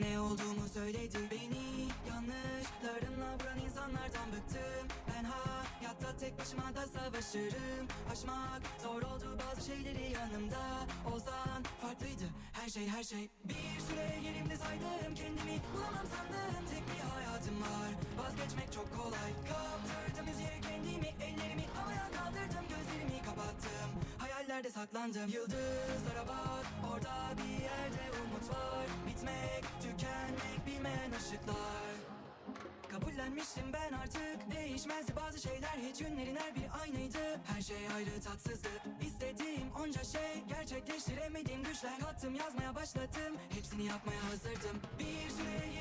Ne olduğumu söyledi Beni. Yanlışlarımla vuran insanlardan bıktım. Ben hayatta tek başıma da savaşırım. Aşmak zor oldu bazı şeyleri yanımda. Olsan farklıydı. Her şey her şey. Bir süre yerimde saydım kendimi. Bulamam sandım Tek bir hayatım var. Vazgeçmek çok kolay. Kaptırdım müziğe kendimi ellerimi. Havaya kaldırdım Gözlerimi kapattım. Hayallerde saklandım. Yıldızlara bak bilmeyen ışıklar Kabullenmiştim ben artık. Değişmezdi bazı şeyler Hiç günlerin her biri aynıydı. Her şey ayrı tatsızdı. İstediğim onca şey Gerçekleştiremediğim düşler Kattım yazmaya başladım. Hepsini yapmaya hazırdım. Bir süre